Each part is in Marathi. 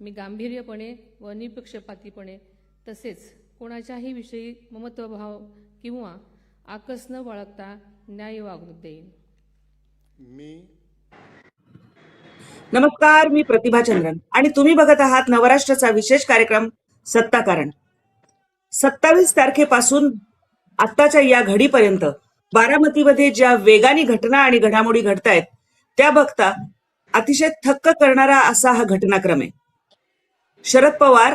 मी गांभीर्यपणे व निपक्षपातीपणे तसेच कोणाच्याही विषयी ममत्वभाव किंवा आकस न बाळगता न्याय वागणूक देईन. मी नमस्कार मी प्रतिभा चंद्रन. आणि तुम्ही बघत आहात नवराष्ट्राचा विशेष कार्यक्रम सत्ता कारण सत्तावीस तारखेपासून आत्ताच्या या घडीपर्यंत बारामतीमध्ये ज्या वेगाने घटना आणि घडामोडी घडतायत त्या बघता अतिशय थक्क करणारा असा हा घटनाक्रम आहे. शरद पवार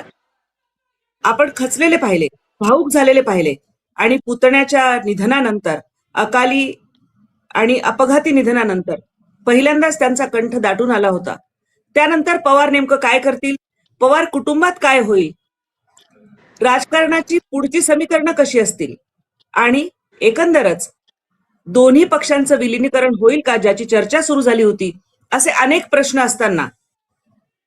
आपण खचलेले पाहिले भाऊक झालेले पाहिले आणि पुतण्याच्या निधनानंतर अकाली आणि अपघाती निधनानंतर पहिल्यांदाच त्यांचा कंठ दाटून आला होता. त्यानंतर पवार नेमकं काय करतील? पवार कुटुंबात काय होईल? राजकारणाची पुढची समीकरणं कशी असतील? आणि एकंदरच दोन्ही पक्षांचं विलिनीकरण होईल का ज्याची चर्चा सुरू झाली होती? असे अनेक प्रश्न असताना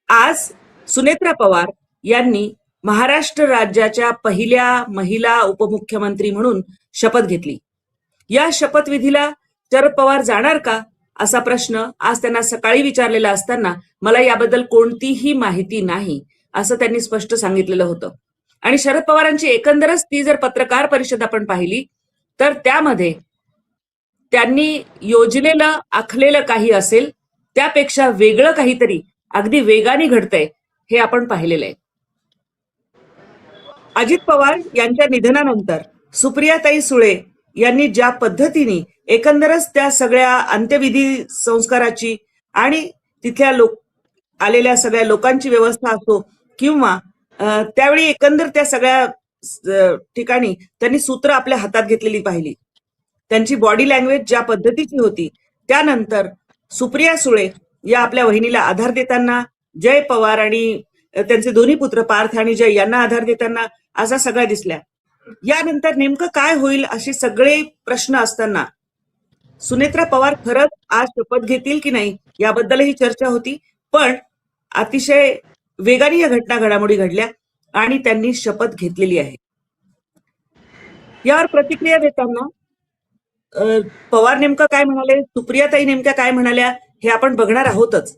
आज सुनेत्रा पवार यांनी महाराष्ट्र राज्याच्या पहिल्या महिला उपमुख्यमंत्री म्हणून शपथ घेतली. या शपथविधीला शरद पवार जाणार का? असा प्रश्न आज त्यांना सकाळी विचारलेला असताना मला याबद्दल कोणतीही माहिती नाही असं त्यांनी स्पष्ट सांगितलेलं होतं. आणि शरद पवारांची एकंदरच ती जर पत्रकार परिषद आपण पाहिली तर त्यामध्ये त्यांनी योजलेलं आखलेलं काही असेल त्यापेक्षा वेगळं काहीतरी अगदी वेगाने घडतंय हे आपण पाहिलेलं आहे अजित पवार यांच्या निधनानंतर सुप्रियाताई सुळे यांनी ज्या पद्धतीने एकंदरच त्या सगळ्या अंत्यविधी संस्काराची आणि तिथल्या लोक आलेल्या सगळ्या लोकांची व्यवस्था असो किंवा त्यावेळी एकंदर त्या सगळ्या ठिकाणी त्यांनी सूत्र आपल्या हातात घेतलेली पाहिली. त्यांची बॉडी लँग्वेज ज्या पद्धतीची होती त्यानंतर सुप्रिया सुळे या आपल्या वहिनीला आधार देताना जय पवार आणि त्यांचे दोन्ही पुत्र पार्थ आणि जय यांना आधार देताना असा सगळ्या दिसल्या. यानंतर नेमकं काय होईल असे सगळे प्रश्न असताना सुनेत्रा पवार खरंच आज शपथ घेतील की नाही याबद्दलही चर्चा होती पण अतिशय वेगाने या घटना घडामोडी घडल्या आणि त्यांनी शपथ घेतलेली आहे. यावर प्रतिक्रिया देताना पवार नेमकं काय म्हणाले सुप्रियाताई नेमक्या काय म्हणाल्या हे आपण बघणार आहोतच.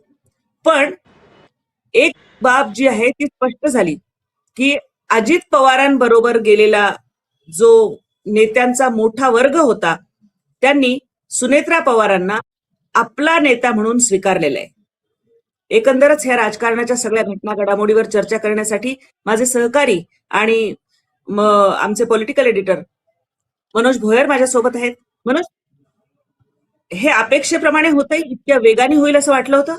पण बाब जी आहे ती स्पष्ट झाली की अजित पवारांबरोबर गेलेला जो नेत्यांचा मोठा वर्ग होता त्यांनी सुनेत्रा पवारांना आपला नेता म्हणून स्वीकारलेला आहे. एकंदरच ह्या राजकारणाच्या सगळ्या घटना घडामोडीवर चर्चा करण्यासाठी माझे सहकारी आणि म, आमचे पॉलिटिकल एडिटर मनोज भोयर माझ्यासोबत आहेत. मनोज हे अपेक्षेप्रमाणे होतंय इतक्या वेगाने होईल असं वाटलं होतं?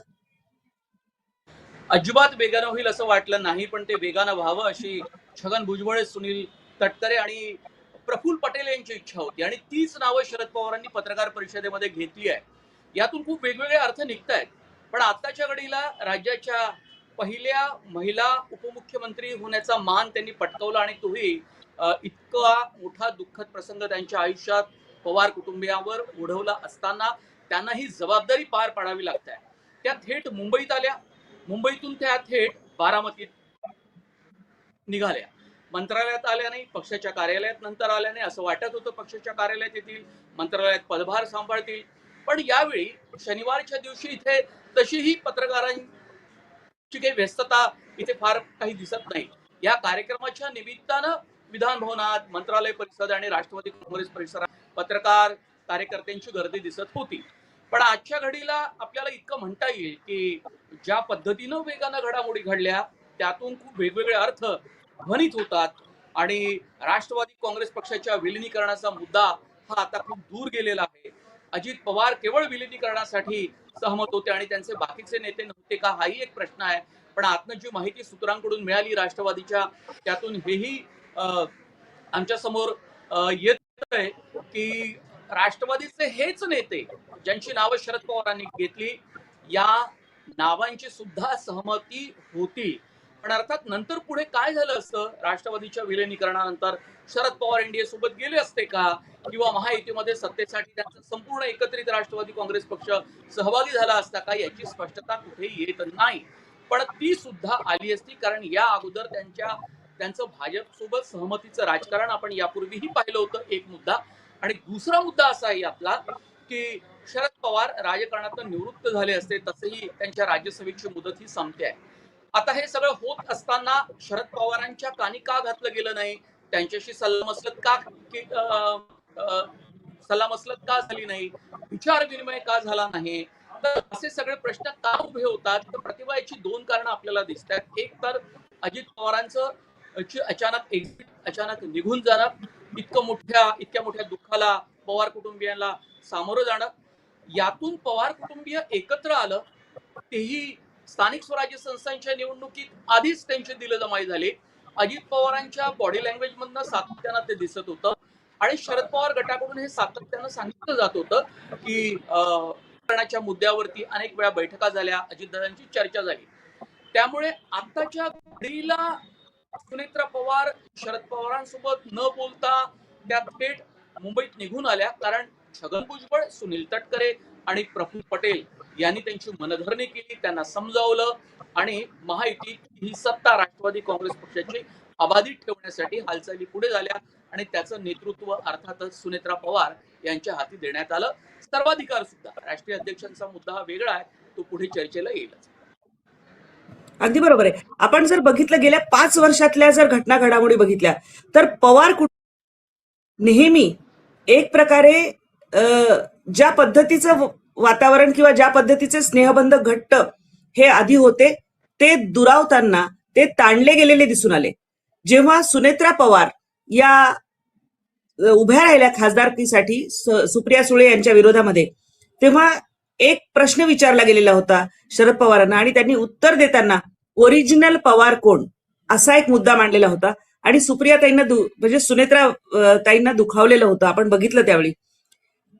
अजिबात वेगानं होईल असं वाटलं नाही पण ते वेगानं व्हावं अशी छगन भुजबळ सुनील तटकरे आणि प्रफुल्ल पटेल यांची इच्छा होती. आणि तीच नावं शरद पवारांनी पत्रकार परिषदेमध्ये घेतली आहे. यातून खूप वेगवेगळे अर्थ निघत आहेत पण आताच्या घडीला राज्याच्या पहिल्या महिला उपमुख्यमंत्री होण्याचा मान त्यांनी पटकवला आणि तोही इतका मोठा दुःखद प्रसंग त्यांच्या आयुष्यात पवार कुटुंबियावर ओढवला असताना त्यांना ही जबाबदारी पार पाडावी लागते त्या थेट मुंबईत आल्या. मुंबईतून त्या थेट बारामतीत निघाल्या. मंत्रालयात आल्या नाही पक्षाच्या कार्यालयात नंतर आल्या नाही असं वाटत होतं पक्षाच्या कार्यालयात येतील मंत्रालयात पदभार सांभाळतील. पण यावेळी शनिवारच्या दिवशी इथे तशीही पत्रकारांची काही व्यस्तता इथे फार काही दिसत नाही. या कार्यक्रमाच्या निमित्तानं विधान भवनात मंत्रालय परिषद आणि राष्ट्रवादी काँग्रेस परिसरात पत्रकार कार्यकर्त्यांची गर्दी दिसत होती. पण आजच्या घडीला आपल्याला इतकं म्हणता येईल की ज्या पद्धतीनं वेगानं घडामोडी घडल्या त्यातून खूप वेगवेगळे अर्थ ध्वनित होतात. आणि राष्ट्रवादी काँग्रेस पक्षाच्या विलिनीकरणाचा मुद्दा हा आता खूप दूर गेलेला आहे. अजित पवार केवळ विलिनीकरणासाठी सहमत होते आणि त्यांचे बाकीचे नेते नव्हते का हाही एक प्रश्न आहे. पण आतनं जी माहिती सूत्रांकडून मिळाली राष्ट्रवादीच्या त्यातून हेही आमच्यासमोर येत आहे की राष्ट्रवादीचे हेच नेते ज्यांची नावं शरद पवारांनी घेतली या नावांची सुद्धा सहमती होती. पण अर्थात नंतर पुढे काय झालं असतं? राष्ट्रवादीच्या विलिनीकरणानंतर शरद पवार एनडीए सोबत गेले असते का? किंवा महायुतीमध्ये सत्तेसाठी त्यांचा संपूर्ण एकत्रित राष्ट्रवादी काँग्रेस पक्ष सहभागी झाला असता का? याची स्पष्टता कुठे येत नाही. पण ती सुद्धा आली असती कारण या अगोदर त्यांच्या त्यांचं भाजप सोबत सहमतीचं राजकारण आपण यापूर्वीही पाहिलं होतं. एक मुद्दा आणि दुसरा मुद्दा असा आहे आपला की शरद पवार राजकारणातून निवृत्त झाले असते तसंही त्यांच्या राज्यसभेची मुदत ही संपते आहे. आता हे सगळं होत असताना शरद पवारांच्या कानी का घातलं गेलं नाही? त्यांच्याशी सल्लामसलत का सल्लामसलत का झाली नाही? विचार विनिमय का झाला नाही? तर असे सगळे प्रश्न का उभे होतात? तर प्रतिभा याची दोन कारणं आपल्याला दिसतात. एक तर अजित पवारांचं अचानक एक्झिट अचानक निघून जाणं इतकं मोठ्या इतक्या मोठ्या दुःखाला पवार कुटुंबियांना सामोरं जाणं यातून पवार कुटुंबीय एकत्र आलं तेही स्थानिक स्वराज्य संस्थांच्या निवडणुकीत आधीच त्यांचे दिलजमाई झाले. अजित पवारांच्या बॉडी लँग्वेज मधनं सातत्यानं ते दिसत होतं. आणि शरद पवार गटाकडून हे सातत्यानं सांगितलं जात होतं की करण्याच्या मुद्द्यावरती अनेक वेळा बैठका झाल्या अजितदादांची चर्चा झाली. त्यामुळे आताच्या घडीला सुनेत्रा पवार शरद पवारांसोबत न बोलता त्या थेट मुंबईत निघून आल्या. कारण छगन भुजबळ सुनील तटकरे आणि प्रफुल्ल पटेल यांनी त्यांची मनधरणी केली त्यांना समजावलं आणि महायुती ही सत्ता राष्ट्रवादी काँग्रेस पक्षाची अबाधित ठेवण्यासाठी हालचाली पुढे झाल्या आणि त्याचं नेतृत्व अर्थातच सुनेत्रा पवार यांच्या हाती देण्यात आलं. सर्वाधिकार सुद्धा. राष्ट्रीय अध्यक्षांचा मुद्दा हा वेगळा आहे. तो पुढे चर्चेला येईलच. अगदी बरोबर आहे. आपण जर बघितलं गेल्या पाच वर्षातल्या जर घटना घडामोडी बघितल्या तर पवार कुठ नेहमी एक प्रकारे ज्या पद्धतीचं वातावरण किंवा ज्या पद्धतीचे स्नेहबंध घट्ट हे आधी होते ते दुरावताना ते ताणले गेलेले दिसून आले. जेव्हा सुनेत्रा पवार या उभ्या राहिल्या खासदारकीसाठी सुप्रिया सुळे यांच्या विरोधामध्ये तेव्हा एक प्रश्न विचारला गेलेला होता शरद पवारांना आणि त्यांनी उत्तर देताना ओरिजिनल पवार कोण असा एक मुद्दा मांडलेला होता. आणि सुप्रिया ताईंना म्हणजे सुनेत्रा ताईंना दुखावलेलं होतं. आपण बघितलं त्यावेळी.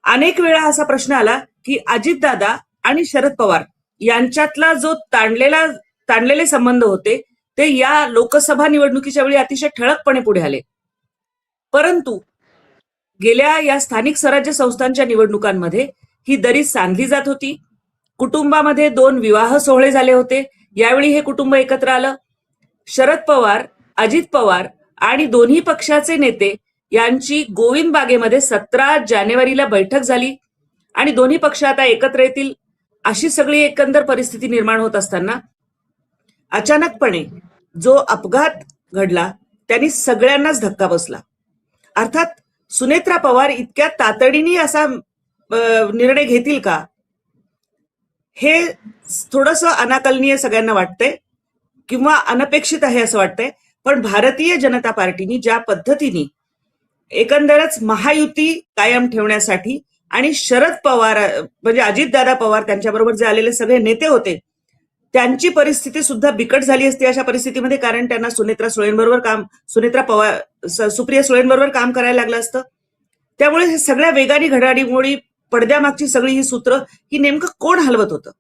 अनेक वेळा असा प्रश्न आला की अजितदादा आणि शरद पवार यांच्यातला जो ताणलेला ताणलेले संबंध होते ते या लोकसभा निवडणुकीच्या वेळी अतिशय ठळकपणे पुढे आले. परंतु गेल्या या स्थानिक स्वराज्य संस्थांच्या निवडणुकांमध्ये ही दरी सांधली जात होती. कुटुंबामध्ये दोन विवाह सोहळे झाले होते. यावेळी हे कुटुंब एकत्र आलं. शरद पवार अजित पवार आणि दोन्ही पक्षाचे नेते यांची गोविंद बागेमध्ये सतरा जानेवारीला बैठक झाली आणि दोन्ही पक्ष आता एकत्र येतील अशी सगळी एकंदर परिस्थिती निर्माण होत असताना अचानकपणे जो अपघात घडला त्यांनी सगळ्यांनाच धक्का बसला. अर्थात सुनेत्रा पवार इतक्या तातडीने असा निर्णय घेतील का? हे थोडस अनाकलनीय सगळ्यांना वाटतंय किंवा अनपेक्षित आहे असं वाटतंय. पण भारतीय जनता पार्टीनी ज्या पद्धतीने एकंदरच महायुती कायम ठेवण्यासाठी आणि शरद पवार म्हणजे अजितदादा पवार त्यांच्याबरोबर जे आलेले सगळे नेते होते त्यांची परिस्थिती सुद्धा बिकट झाली असती अशा परिस्थितीमध्ये कारण त्यांना सुनेत्रा सुळेंबरोबर काम सुनेत्रा पवार सुप्रिया सुळेंबरोबर काम करायला लागलं असतं. त्यामुळे हे सगळ्या वेगाने घडाडीमुळे पडद्यामागची सगळी ही सूत्र ही नेमकं कोण हलवत होतं?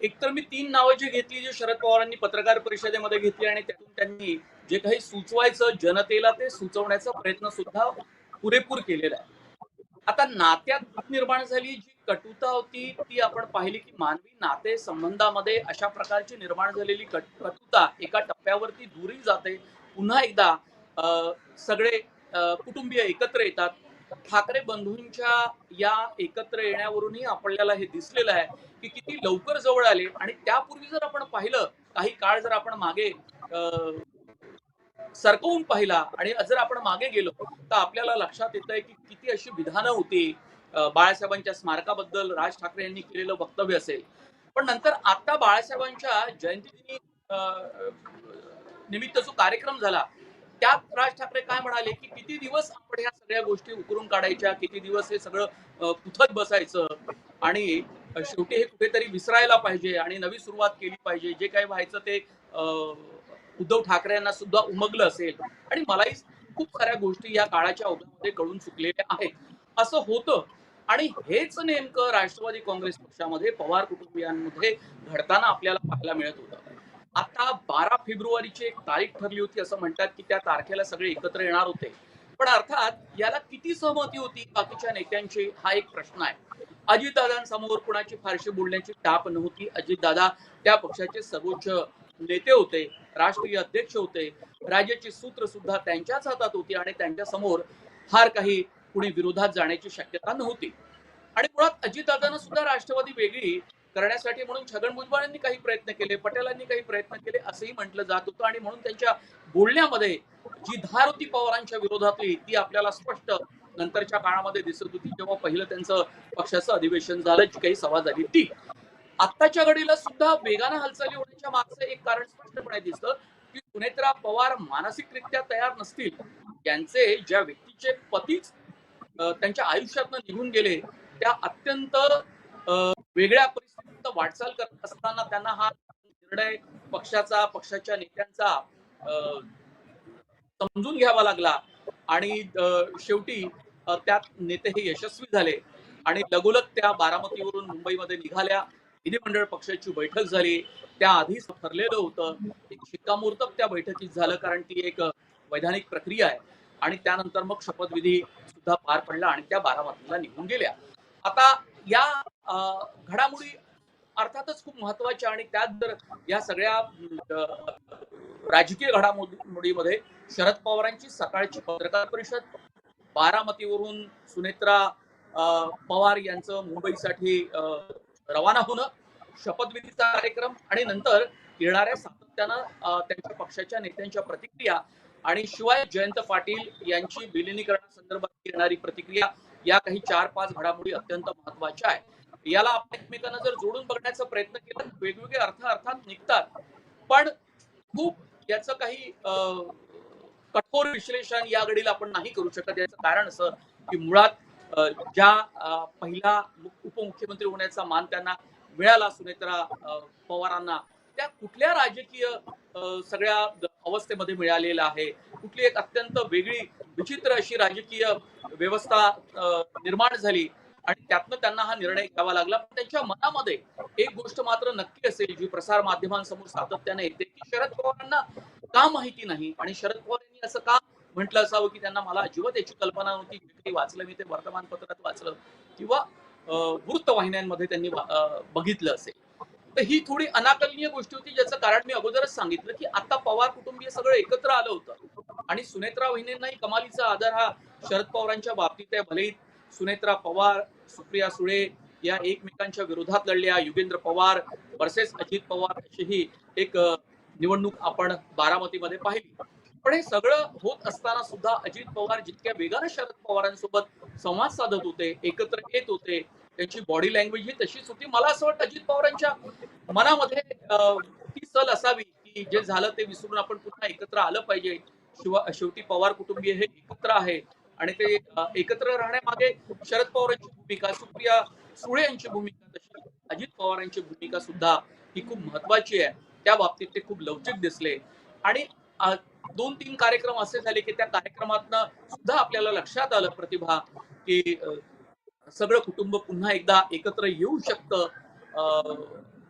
एकतर मी तीन नावं जी घेतली जी शरद पवारांनी पत्रकार परिषदेमध्ये घेतली आणि त्यातून त्यांनी जे काही सुचवायचं जनतेला ते सुचवण्याचा प्रयत्न सुद्धा पुरेपूर केलेला आहे. आता नात्यात निर्माण झाली जी कटुता होती ती आपण पाहिली की मानवी नाते संबंधामध्ये अशा प्रकारची निर्माण झालेली कट- कटुता एका टप्प्यावरती दूरही जाते. पुन्हा एकदा अं, सगळे कुटुंबीय एकत्र येतात. ठाकरे बंधूंच्या या एकत्र येण्यावरूनही आपल्याला हे दिसलेलं आहे की किती लवकर जवळ आले. आणि त्यापूर्वी जर आपण पाहिलं काही काळ जर आपण मागे सरकवून पाहिला आणि जर आपण मागे गेलो तर आपल्याला लक्षात येत आहे की किती अशी विधानं होती. बाळासाहेबांच्या स्मारकाबद्दल राज ठाकरे यांनी केलेलं वक्तव्य असेल. पण नंतर आता बाळासाहेबांच्या जयंतीदिनी अं, निमित्त जो कार्यक्रम झाला त्यात राज ठाकरे काय म्हणाले की किती दिवस आपण ह्या सगळ्या गोष्टी उकरून काढायच्या किती दिवस हे सगळं अं, कुथत बसायचं? आणि शेवटी हे कुठेतरी विसरायला पाहिजे आणि नवी सुरुवात केली पाहिजे. जे काही व्हायचं ते अं, उद्धव ठाकरे यांना सुद्धा उमगलं असेल. आणि मलाही खूप साऱ्या गोष्टी या काळाच्या ओघामध्ये कळून चुकलेल्या आहेत. असं होतं. आणि हेच नेमकं राष्ट्रवादी काँग्रेस पक्षामध्ये पवार कुटुंबियांमध्ये घडताना आपल्याला पाहायला मिळत होतं. आता बारा फेब्रुवारीची एक तारीख ठरली होती असं म्हणतात की त्या तारखेला सगळे एकत्र येणार होते. पण अर्थात याला किती सहमती होती बाकीच्या नेत्यांची हा एक प्रश्न आहे. अजितदादांसमोर कुणाची फारशी बोलण्याची टाप नव्हती. अजितदादा त्या पक्षाचे सर्वोच्च नेते होते राष्ट्रीय अध्यक्ष होते. राज्याची सूत्र सुद्धा त्यांच्याच हातात होती आणि त्यांच्यासमोर फार काही कुणी विरोधात जाण्याची शक्यता नव्हती. आणि मुळात अजितदादांना सुद्धा राष्ट्रवादी वेगळी करण्यासाठी म्हणून छगन भुजबळांनी काही प्रयत्न केले पटेलांनी काही प्रयत्न केले असंही म्हटलं जात होतं. आणि म्हणून त्यांच्या बोलण्यामध्ये जी धार होती पवारांच्या विरोधातली ती आपल्याला स्पष्ट नंतरच्या काळामध्ये दिसत होती. जेव्हा पहिलं त्यांचं पक्षाचं अधिवेशन झालं जी काही सभा झाली ती. आत्ताच्या घडीला सुद्धा वेगानं हालचाली होण्याच्या मागचं एक कारण स्पष्टपणे दिसतं की सुनेत्रा पवार मानसिकरित्या तयार नसतील. त्यांचे ज्या व्यक्तीचे पतीच त्यांच्या आयुष्यातनं निघून गेले त्या अत्यंत वेगळ्या परिस्थितीत वाटचाल करत असताना त्यांना हा निर्णय पक्षाचा पक्षाच्या नेत्यांचा समजून घ्यावा लागला. आणि शेवटी त्यात नेते हे यशस्वी झाले. आणि लगोलग त्या बारामतीवरून मुंबईमध्ये निघाल्या. विधिमंडळ पक्षाची बैठक झाली. त्या आधीच ठरलेलं होतं एक शिक्कामोर्तब त्या बैठकीत झालं कारण ती एक वैधानिक प्रक्रिया आहे. आणि त्यानंतर मग शपथविधी सुद्धा पार पडला आणि त्या बारामतीला निघून गेल्या. आता या घडामोडी अर्थातच खूप महत्त्वाच्या आणि त्यात जर या सगळ्या राजकीय घडामोडीमध्ये शरद पवारांची सकाळची पत्रकार परिषद बारामतीवरून सुनेत्रा पवार यांचं मुंबईसाठी रवाना होणं शपथविधीचा कार्यक्रम आणि नंतर येणाऱ्या सातत्यानं त्यांच्या पक्षाच्या नेत्यांच्या प्रतिक्रिया आणि शिवाय जयंत पाटील यांची विलिनीकरणासंदर्भात येणारी प्रतिक्रिया या काही चार पाच घडामोडी अत्यंत महत्त्वाच्या आहेत. याला आपण एकमेकांना जर जोडून बघण्याचा प्रयत्न केला तर वेगवेगळे अर्थ अर्थात निघतात. पण खूप याचं काही कठोर विश्लेषण या घडीला आपण नाही करू शकत. याचं कारण असं की मुळात ज्या पहिला उपमुख्यमंत्री होण्याचा मान त्यांना मिळाला सुनेत्रा पवारांना त्या कुठल्या राजकीय सगळ्या अवस्थेमध्ये मिळालेला आहे? कुठली एक अत्यंत वेगळी विचित्र अशी राजकीय व्यवस्था निर्माण झाली. आणि त्यातनं त्यांना हा निर्णय घ्यावा लागला. पण त्यांच्या मनामध्ये एक गोष्ट मात्र नक्की असेल जी प्रसार माध्यमांसमोर सातत्याने येते की शरद पवारांना का माहिती नाही? आणि शरद पवार यांनी असं का म्हटलं असावं की त्यांना मला अजिबात याची कल्पना नव्हती जे काही वाचलं मी ते वर्तमानपत्रात वाचलं किंवा वृत्तवाहिन्यांमध्ये त्यांनी बघितलं असेल. तर ही थोडी अनाकलनीय गोष्ट होती ज्याचं कारण मी अगोदरच सांगितलं की आता पवार कुटुंबीय सगळं एकत्र आलं होतं. आणि सुनेत्रा वहिनींनाही कमालीचा आदर हा शरद पवारांच्या बाबतीत आहे. भलेही सुनेत्रा पवार सुप्रिया सुळे या एकमेकांच्या विरोधात लढल्या युगेंद्र पवार वर्सेस अजित पवार अशीही एक निवडणूक आपण बारामतीमध्ये पाहिली. पण हे सगळं होत असताना सुद्धा अजित पवार जितक्या वेगानं शरद पवारांसोबत संवाद साधत होते एकत्र येत होते त्यांची बॉडी लँग्वेज ही तशीच होती. मला असं वाटतं अजित पवारांच्या मनामध्ये ती सल असावी की जे झालं ते विसरून आपण पुन्हा एकत्र आलं पाहिजे. शिवा शेवटी पवार कुटुंबीय हे एकत्र आहे. आणि ते एकत्र राहण्यामागे शरद पवारांची भूमिका सुप्रिया सुळे यांची भूमिका तशी अजित पवारांची भूमिका सुद्धा ही खूप महत्वाची आहे. त्या बाबतीत ते खूप लवचिक दिसले. आणि दोन तीन कार्यक्रम असे झाले की त्या कार्यक्रमातनं सुद्धा आपल्याला लक्षात आलं प्रतिभा की सगळं कुटुंब पुन्हा एकदा एकत्र येऊ शकतं.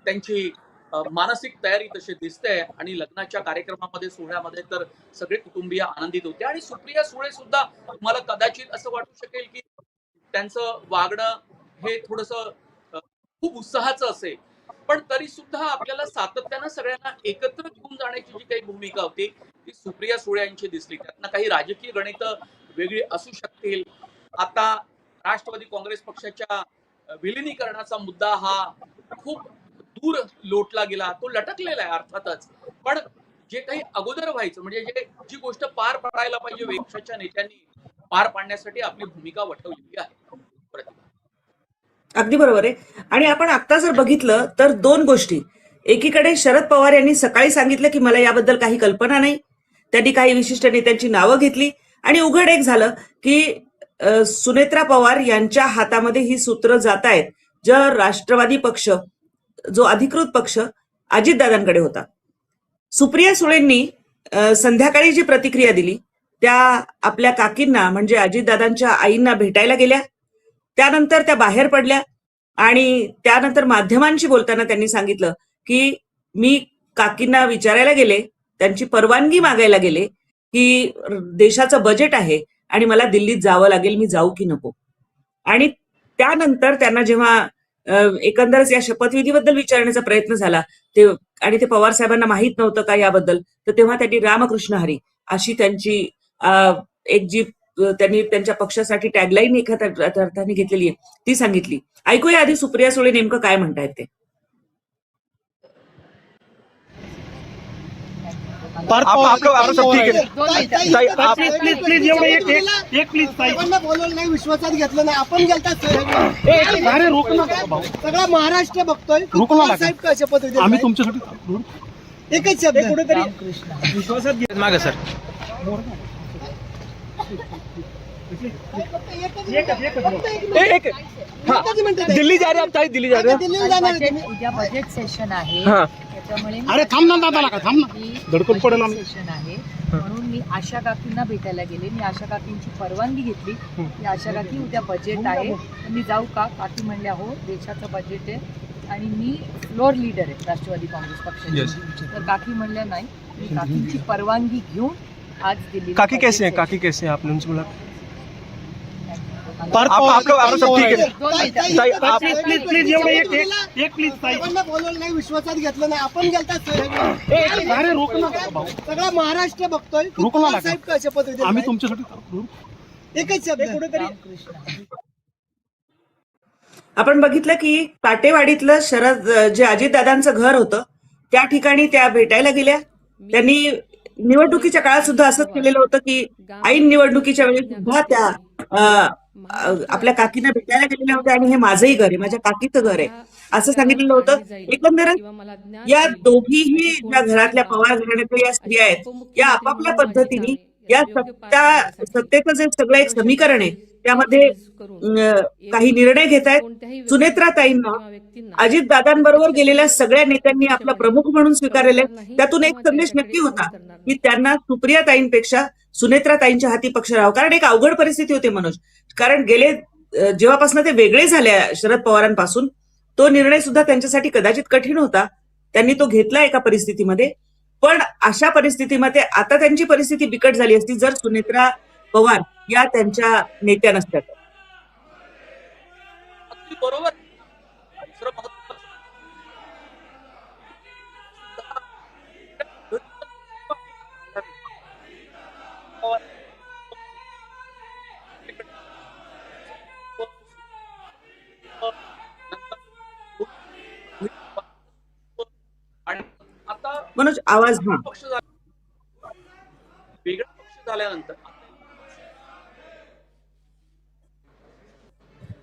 त्यांची मानसिक तयारी तशी दिसते आणि लग्नाच्या कार्यक्रमामध्ये सोहळ्यामध्ये तर सगळे कुटुंबीय आनंदित होते. आणि सुप्रिया सुळे सुद्धा मला कदाचित असं वाटू शकेल की त्यांचं वागणं हे थोडस खूप उत्साहाचं असेल. पण तरी सुद्धा आपल्याला सातत्यानं सगळ्यांना एकत्र घेऊन जाण्याची जी काही भूमिका होती ती सुप्रिया सुळे यांची दिसली. त्यांना काही राजकीय गणित वेगळी असू शकतील. आता राष्ट्रवादी काँग्रेस पक्षाच्या विलिनीकरणाचा मुद्दा हा खूप दूर लोटला गेला. तो लटकलेला आहे अर्थातच. पण जे काही अगोदर व्हायचं म्हणजे जे जी गोष्ट पार पाडायला पाहिजे पक्षाच्या नेत्यांनी पार पाडण्यासाठी आपली भूमिका वठवलेली आहे. अगदी बरोबर आहे. आणि आपण आता जर बघितलं तर दोन गोष्टी. एकीकडे शरद पवार यांनी सकाळी सांगितलं की मला याबद्दल काही कल्पना नाही. त्यांनी काही विशिष्ट नेत्यांची नावं घेतली. आणि उघड एक झालं की सुनेत्रा पवार यांच्या हातामध्ये ही सूत्र जात आहेत जर राष्ट्रवादी पक्ष जो अधिकृत पक्ष अजितदादांकडे होता. सुप्रिया सुळेंनी संध्याकाळी जी प्रतिक्रिया दिली त्या आपल्या काकींना म्हणजे अजितदादांच्या आईंना भेटायला गेल्या. त्यानंतर त्या बाहेर पडल्या आणि त्यानंतर माध्यमांशी बोलताना त्यांनी सांगितलं की मी काकींना विचारायला गेले त्यांची परवानगी मागायला गेले की देशाचं बजेट आहे आणि मला दिल्लीत जावं लागेल मी जाऊ की नको. आणि त्यानंतर त्यांना जेव्हा एकंदरच या शपथविधीबद्दल विचारण्याचा प्रयत्न झाला ते आणि ते पवार साहेबांना माहीत नव्हतं का याबद्दल तर तेव्हा त्यांनी रामकृष्ण हरी अशी त्यांची एक जी त्यांनी त्यांच्या पक्षासाठी टॅगलाईन एखाद्या अर्थाने घेतलेली आहे ती सांगितली. ऐकूया आधी सुप्रिया सुळे नेमकं काय म्हणतायत ते. बोलवलं नाही विश्वासात घेतलं नाही. आपण गेलतात सगळे. ए, अरे रोक ना भाऊ सगळा महाराष्ट्र बघतोय. साहेब कशा पद्धतीने आम्ही? तुमच्यासाठी एकच शब्द. कुठेतरी विश्वासात मागे सर. एकच एकच बोल. एक हाँ दिल्ली जा रहे हैं आप दिल्ली जा रहे हैं. दिल्लीला जाणार. उद्या बजेट सेशन आहे अरे थांब ना दादा का थांब ना. धडकून पडेल आम्ही. सेशन आहे. म्हणून मी आशा काकींना भेटायला गेले. मी आशा काकींची परवानगी घेतली. की आशा काकी उद्या बजेट आहे. मी जाऊ का? काकी म्हणल्या हो देशाचं बजेट आहे. आणि मी फ्लोअर लीडर आहे राष्ट्रवादी काँग्रेस. पक्षाची. तर काकी म्हणल्या नाही मी काकींची परवानगी घेऊन आज दिल्ली काकी कैसे हैं? काकी कैसे हैं आपने उनसे बोला. पार्थ आप- पवार आप लोग- आप लोग सब ठीक है. दोन ताई, मिनिटं. ताई, ताई, ताई, आप- प्लीज प्लीज प्लीज एवढं एक एक एक प्लीज ताई सर्वांना बोलवलं नाही विश्वासात घेतलं नाही आपण गेलतात सगळे. महाराष्ट्र बघतोय. साहेब कशा पद्धतीने आम्ही? तुमच्यासाठी एकच शब्द कुठेतरी आपण बघितलं की काटेवाडीतलं शरद जे अजितदादांचं घर होतं त्या ठिकाणी त्या भेटायला गेल्या त्यांनी निवडणुकीच्या काळात सुद्धा असंच केलेलं होतं की ऐन निवडणुकीच्या वेळी सुद्धा त्या आपल्या काकींना भेटायला गेलेल्या होत्या आणि हे माझंही घर आहे माझ्या काकीचं घर आहे. असं सांगितलेलं होतं. एकंदरच या दोघीही ज्या घरातल्या पवार घराण्यातल्या या स्त्रिया आहेत या आपापल्या पद्धतीने या सत्ता सत्तेचं जे सगळं एक समीकरण आहे त्यामध्ये काही निर्णय घेत आहेत. सुनेत्राताईंना अजित दादांबरोबर गेलेल्या सगळ्या नेत्यांनी आपला प्रमुख म्हणून स्वीकारलेले आहे. त्यातून एक संदेश नक्की होता की त्यांना सुप्रिया ताईंपेक्षा सुनेत्रा ताईंच्या हाती पक्ष राहावं. कारण एक अवघड परिस्थिती होती मनोज. कारण गेले जेव्हापासून ते वेगळे झाले शरद पवारांपासून तो निर्णय सुद्धा त्यांच्यासाठी कदाचित कठीण होता. त्यांनी तो घेतला एका परिस्थितीमध्ये. पण अशा परिस्थितीमध्ये आता त्यांची परिस्थिती बिकट झाली असती. जर सुनेत्रा पवार या त्यांच्या नेत्या नसत्या बरोबर. मनोज आवाज हा. पक्ष झाला. वेगळा पक्ष झाल्यानंतर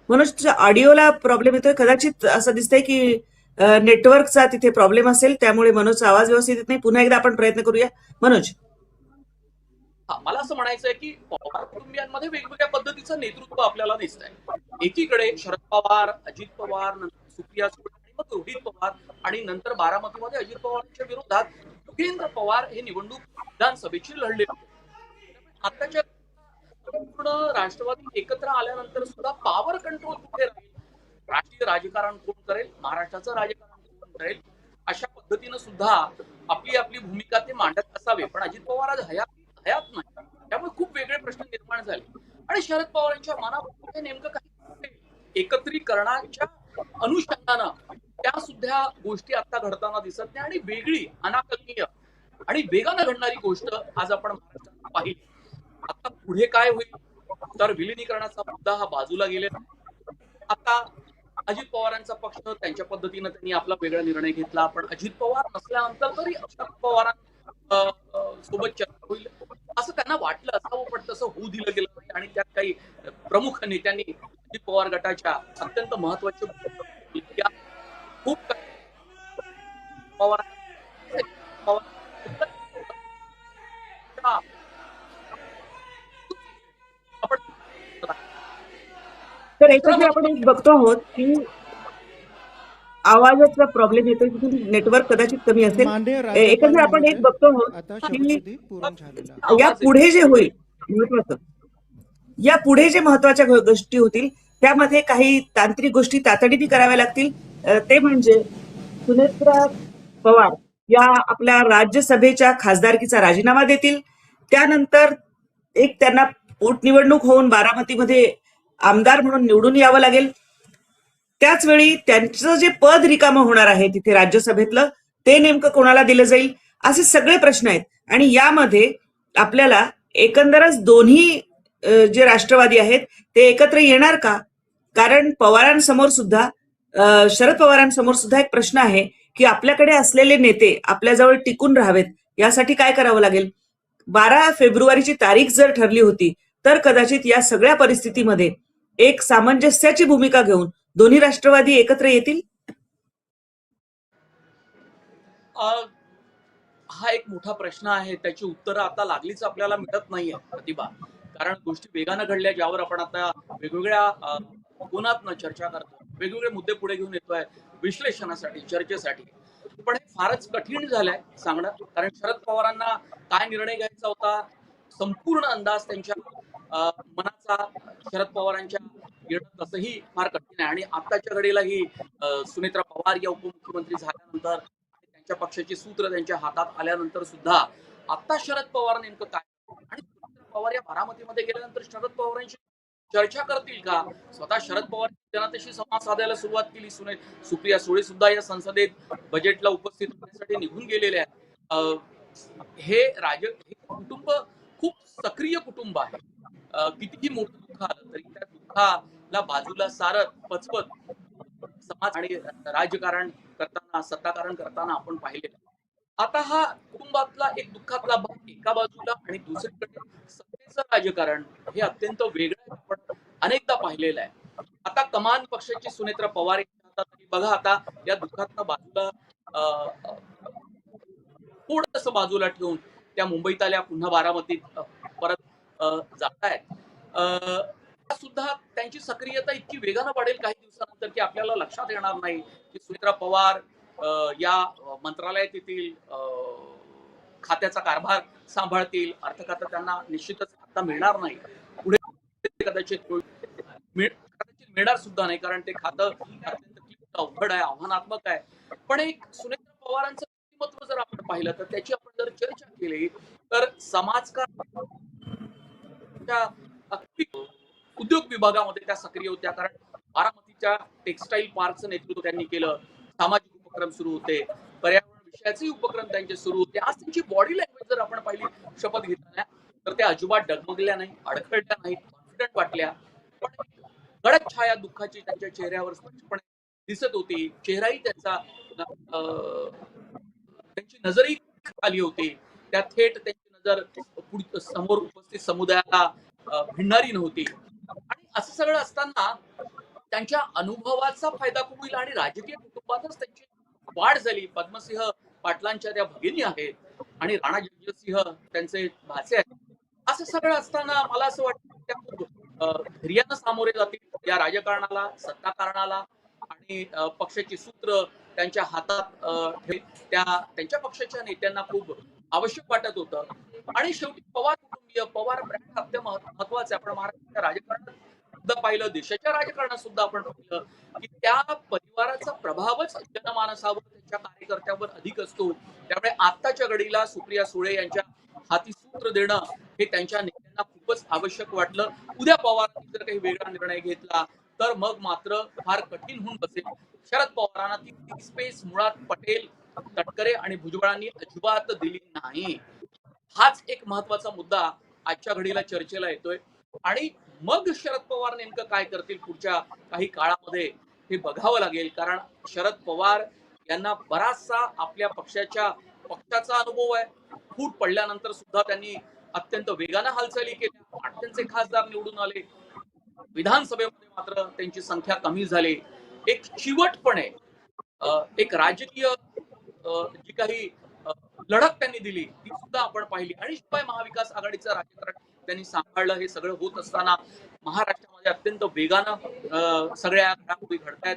मनोज तुझ्या ऑडिओला प्रॉब्लेम येतोय. कदाचित असं दिसतंय की नेटवर्कचा तिथे प्रॉब्लेम असेल त्यामुळे मनोजचा आवाज व्यवस्थित येत नाही. पुन्हा एकदा आपण प्रयत्न करूया. मनोज. मला असं म्हणायचं आहे की पवार कुटुंबियांमध्ये वेगवेगळ्या पद्धतीचं नेतृत्व आपल्याला दिसत आहे एकीकडे शरद पवार अजित पवार नंतर सुप्रिया सुळे आणि मग रोहित पवार आणि नंतर बारामतीमध्ये अजित पवारांच्या विरोधात योगेंद्र पवार हे निवडणूक विधानसभेची लढले आताच्या पूर्ण राष्ट्रवादी एकत्र आल्यानंतर सुद्धा पॉवर कंट्रोल कुठे राहील? राष्ट्रीय राजकारण कोण करेल? महाराष्ट्राचं राजकारण कोण करेल? अशा पद्धतीनं सुद्धा आपली आपली भूमिका ते मांडत असावे. पण अजित पवार आज हयात हयात नाही. त्यामुळे खूप वेगळे प्रश्न निर्माण झाले. आणि शरद पवार यांच्या मनामध्ये नेमकं काही एकत्रीकरणाच्या अनुषंगानं त्या सुद्धा गोष्टी आता घडताना दिसत नाही. आणि वेगळी अनाकलनीय आणि वेगानं घडणारी गोष्ट आज आपण महाराष्ट्रात पाहिली. आता पुढे काय होईल? तर विलिनीकरणाचा मुद्दा हा बाजूला गेलेला आता अजित पवारांचा पक्ष त्यांच्या पद्धतीनं त्यांनी आपला वेगळा निर्णय घेतला. पण अजित पवार नसल्यानंतर तरी अशोक पवारां सोबत चर्चा होईल. असं त्यांना वाटलं असावं पण तसं होऊ दिलं गेलं नाही. आणि त्यात काही प्रमुख नेत्यांनी अजित पवार गटाच्या अत्यंत महत्त्वाचे खूप पवार पवार- आपण तर एकत्र आपण एक बघतो आहोत की आवाजाचा प्रॉब्लेम येतोय तिथून नेटवर्क कदाचित कमी असेल. माननीय ए- एकत्र आपण एक बघतो आहोत की या पुढे जे होईल महत्वाचं. या पुढे जे महत्त्वाच्या गोष्टी होतील त्यामध्ये काही तांत्रिक गोष्टी तातडीने कराव्या लागतील. ते म्हणजे सुनेत्रा पवार या आपल्या राज्यसभेच्या खासदारकीचा राजीनामा देतील. त्यानंतर एक त्यांना पोटनिवडणूक होऊन बारामतीमध्ये आमदार म्हणून निवडून यावं लागेल. त्याच वेळी त्यांचं जे पद रिकामं होणार आहे तिथे राज्यसभेतलं ते नेमकं कोणाला दिलं जाईल? असे सगळे प्रश्न आहेत. आणि यामध्ये आपल्याला एकंदरच दोन्ही जे राष्ट्रवादी आहेत ते एकत्र येणार का? कारण पवारांसमोर सुद्धा शरद पवारांसमोर सुद्धा एक प्रश्न आहे की आपल्याकडे असलेले नेते आपल्याजवळ टिकून राहावेत. यासाठी काय करावं लागेल? बारा फेब्रुवारीची तारीख जर ठरली होती तर कदाचित या सगळ्या परिस्थितीमध्ये एक सामंजस्याची भूमिका घेऊन दोन्ही राष्ट्रवादी एकत्र येतील? हा एक मोठा प्रश्न आहे. त्याची उत्तरं आता लागलीच आपल्याला मिळत नाहीये प्रतिभा. कारण गोष्टी वेगानं घडल्या ज्यावर आपण आता वेगवेगळ्या अ, चर्चा करतो. वेगवेगळे मुद्दे पुढे घेऊन येतोय विश्लेषणासाठी चर्चेसाठी. पण हे फारच कठीण झालंय सांगणं. कारण शरद पवारांना काय निर्णय घ्यायचा होता? संपूर्ण अंदाज त्यांच्या मनाचा शरद पवारांच्या येणं तसंही फार कठीण आहे. आणि आताच्या घडीलाही अ, सुनेत्रा पवार या उपमुख्यमंत्री झाल्यानंतर त्यांच्या पक्षाची सूत्र त्यांच्या हातात आल्यानंतर सुद्धा आता शरद पवार नेमकं काय? आणि पवार या बारामतीमध्ये गेल्यानंतर शरद पवारांशी चर्चा करतील का? स्वतः शरद पवार जनतेशी संवाद साधायला सुरुवात केली. सुने सुप्रिया सुळे सुद्धा या संसदेत बजेटला उपस्थित होण्यासाठी निघून गेलेले आहेत. हे राज हे कुटुंब खूप सक्रिय कुटुंब आहे. कितीही मोठं दुःख आलं तरी त्या दुःखाला बाजूला सारत पचपत समाज आणि राजकारण करताना सत्ताकारण करताना आपण पाहिलेलं आता हा कुटुंबातला एक दुःखातला भाग एका बाजूला आणि दुसरीकडे सत्तेचं राजकारण हे अत्यंत वेगळं आपण अनेकदा पाहिलेलं आहे. आता कमान पक्षाची सुनेत्र पवार बघा आता या दुःखातनं बाजूला थोडस बाजूला ठेवून त्या मुंबईत आल्या पुन्हा बारामतीत परत जात आहेत सुद्धा त्यांची सक्रियता इतकी वेगानं वाढेल काही दिवसानंतर की आपल्याला लक्षात येणार नाही की सुमित्रा पवार या मंत्रालयात येतील खात्याचा कारभार सांभाळतील. अर्थ खातं त्यांना निश्चितच आता मिळणार नाही. पुढे कदाचित कदाचित मिळणार सुद्धा नाही कारण ते खातं अत्यंत अवघड आहे आव्हानात्मक आहे. पण एक सुनेत्रा पवारांचं व्यक्तिमत्व जर आपण पाहिलं तर त्याची आपण जर चर्चा केली तर समाजकार त्या उद्योग विभागामध्ये त्या सक्रिय होत्या? कारण बारामतीच्या टेक्स्टाईल पार्कचं नेतृत्व त्यांनी केलं. सामाजिक उपक्रम सुरू होते. पर्यावरण विषयाचे उपक्रम त्यांचे सुरू होते. आज त्यांची बॉडी लँग्वेज जर आपण पाहिली शपथ घेताना तर त्या अजिबात डगमगल्या नाही अडखळल्या नाहीत कॉन्फिडंट वाटल्या. पण गडद छाया दुःखाची त्यांच्या चेहऱ्यावर स्पष्टपणे दिसत होती. चेहराही त्यांचा त्यांची नजरही आली होती. त्या थेट त्यांच्या नजर समोर उपस्थित समुदायाला भिडणारी नव्हती. आणि असं सगळं असताना त्यांच्या अनुभवाचा फायदा खूप होईल आणि राजकीय कुटुंबातच त्यांची वाढ झाली. पद्मसिंह पाटलांच्या त्या भगिनी आहेत आणि राणा जगजितसिंह त्यांचे भाचे आहेत. असं सगळं असताना मला असं वाटतं त्या खूप धैर्यानं सामोरे जातील. या राजकारणाला सत्ताकारणाला आणि पक्षाची सूत्र त्यांच्या हातात त्या त्यांच्या पक्षाच्या नेत्यांना खूप आवश्यक वाटत होतं. आणि शेवटी पवार कुटुंबीय पवार ब्रँड अत्यंत आहे. आपण महाराष्ट्राच्या राजकारणात सुद्धा पाहिलं देशाच्या राजकारणात सुद्धा आपण पाहिलं की त्या परिवाराचा प्रभावच जनमानसावर त्यांच्या कार्यकर्त्यावर अधिक असतो. त्यामुळे आत्ताच्या घडीला सुप्रिया सुळे यांच्या हाती सूत्र देणं हे त्यांच्या नेत्यांना खूपच आवश्यक वाटलं. उद्या पवार जर काही वेगळा निर्णय घेतला तर मग मात्र फार कठीण होऊन बसेल. शरद पवारांना ती स्पेस मुळात पटेल तटकरे आणि भुजबळांनी अजिबात दिली नाही. हाच एक महत्त्वाचा मुद्दा आजच्या घडीला चर्चेला येतोय. आणि मग शरद पवार नेमकं काय करतील पुढच्या काही काळामध्ये हे बघावं लागेल. कारण शरद पवार यांना बराचसा आपल्या पक्षाच्या पक्षाचा अनुभव आहे. फूट पडल्यानंतर सुद्धा त्यांनी अत्यंत वेगानं हालचाली केल्या. त्यांचे खासदार निवडून आले. विधानसभेमध्ये मात्र त्यांची संख्या कमी झाली. एक चिवटपणे एक राजकीय जी काही लढत त्यांनी दिली ती सुद्धा आपण पाहिली. आणि शिवाय महाविकास आघाडीचं राजकारण त्यांनी सांभाळलं हे सगळं होत असताना महाराष्ट्रामध्ये अत्यंत वेगानं सगळ्या घडामोडी घडतायत.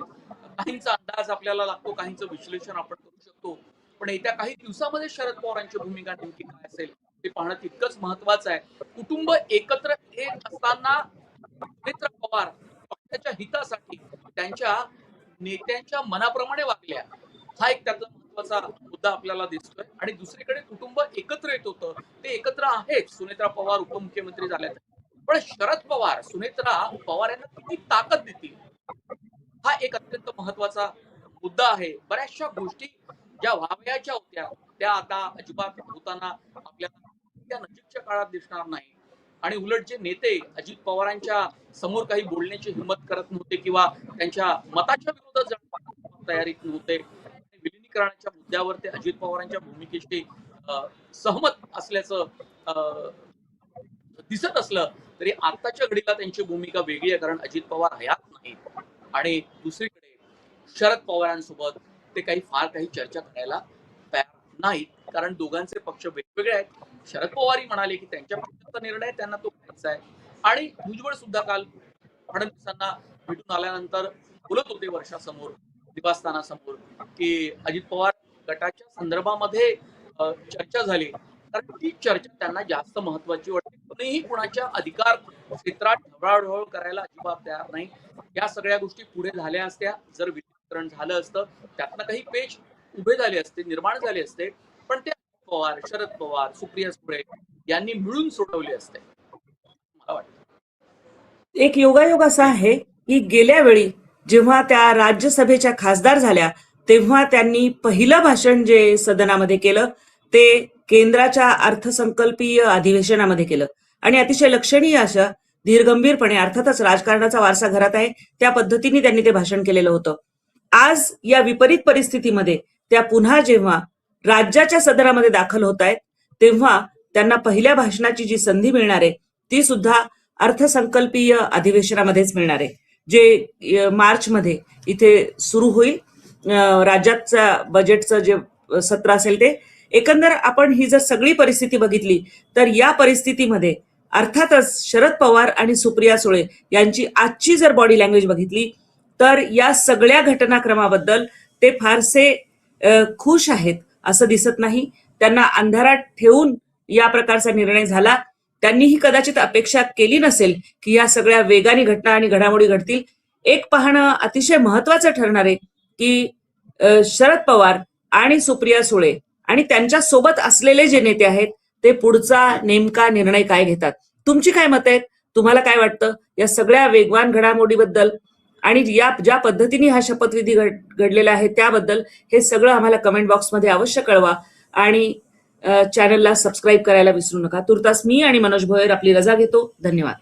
काहींचा अंदाज आपल्याला लागतो काहींचं विश्लेषण आपण करू शकतो. पण येत्या काही दिवसामध्ये शरद पवारांची भूमिका नेमकी काय असेल ते पाहणं तितकंच महत्वाचं आहे. कुटुंब एकत्र येत असताना सुनेत्रा पवार पक्षाच्या हितासाठी त्यांच्या नेत्यांच्या मनाप्रमाणे वागल्या. हा एक त्यातला महत्त्वाचा मुद्दा आपल्याला दिसतोय आणि दुसरीकडे कुटुंब एकत्र येत होतं. ते एकत्र आहेच सुनेत्रा पवार उपमुख्यमंत्री झाल्यात पण शरद पवार सुनेत्रा पवार यांना किती ताकद देतील? हा एक अत्यंत महत्त्वाचा मुद्दा आहे. बऱ्याचशा गोष्टी ज्या व्हावयाच्या होत्या त्या आता अजिबात होताना आपल्याला त्या नजीकच्या काळात दिसणार नाही. आणि उलट जे नेते अजित पवारांच्या समोर काही बोलण्याची हिंमत करत नव्हते किंवा त्यांच्या मताच्या विरोधात जाण्याची तयारीत नव्हते आणि मुद्द्यावर ते अजित पवारांच्या भूमिकेशी सहमत असल्याचं दिसत असलं तरी आताच्या घडीला त्यांची भूमिका वेगळी आहे कारण अजित पवार हयात नाही आणि दुसरीकडे शरद पवारांसोबत ते काही फार काही चर्चा करायला तयार नाहीत. कारण दोघांचे पक्ष वेगवेगळे आहेत. शरद पवारही म्हणाले की त्यांच्या पक्षाचा निर्णय त्यांना तो घ्यायचा आहे. आणि भुजबळ सुद्धा काल फडणवीसांना भेटून आल्यानंतर बोलत होते वर्षासमोर निवासस्थानासमोर की अजित पवार गटाच्या संदर्भामध्ये चर्चा झाली. कारण ती चर्चा त्यांना जास्त महत्वाची वाटते. कोणीही कुणाच्या अधिकार क्षेत्रात ढवळाढवळ करायला अजिबात तयार नाही. या सगळ्या गोष्टी पुढे झाल्या असत्या. जर विलीनीकरण झालं असतं त्यातनं काही पेज उभे झाले असते निर्माण झाले असते. पण ते अजित पवार शरद पवार सुप्रिया सुळे यांनी मिळून सोडवले असते. मला वाटतं. एक योगायोग असा आहे की गेल्या वेळी जेव्हा त्या राज्यसभेच्या खासदार झाल्या तेव्हा त्यांनी पहिलं भाषण जे सदनामध्ये केलं ते केंद्राच्या अर्थसंकल्पीय अधिवेशनामध्ये केलं. आणि अतिशय लक्षणीय अशा धीरगंभीरपणे अर्थातच राजकारणाचा वारसा घरात आहे त्या पद्धतीने त्यांनी ते भाषण केलेलं होतं. आज या विपरीत परिस्थितीमध्ये त्या पुन्हा जेव्हा राज्याच्या सदनामध्ये दाखल होत आहेत तेव्हा त्यांना पहिल्या भाषणाची जी संधी मिळणार आहे ती सुद्धा अर्थसंकल्पीय अधिवेशनामध्येच मिळणार आहे. जे मार्चमध्ये इथे सुरू होईल अ, राज्याचा बजेटचं जे सत्र असेल ते एकंदर आपण ही जर सगळी परिस्थिती बघितली तर या परिस्थितीमध्ये अर्थातच शरद पवार आणि सुप्रिया सुळे यांची आजची जर बॉडी लँग्वेज बघितली तर या सगळ्या घटनाक्रमाबद्दल ते फारसे खुश आहेत असं दिसत नाही. त्यांना अंधारात ठेवून या प्रकारचा निर्णय झाला. त्यांनीही कदाचित अपेक्षा केली नसेल की या सगळ्या वेगाने घटना आणि घडामोडी घडतील. एक पाहणं अतिशय महत्वाचं ठरणार आहे की शरद पवार आणि सुप्रिया सुळे आणि त्यांच्यासोबत असलेले जे नेते आहेत ते पुढचा नेमका निर्णय काय घेतात? तुमची काय मत आहेत? तुम्हाला काय वाटतं? या सगळ्या वेगवान घडामोडीबद्दल आणि या ज्या पद्धतीने हा शपथविधी घडलेला आहे त्याबद्दल हे सगळं आम्हाला कमेंट बॉक्समध्ये अवश्य कळवा. आणि चॅनलला सबस्क्राईब करायला विसरू नका. तुर्तास मी आणि मनोज भोयर आपली रजा घेतो. धन्यवाद.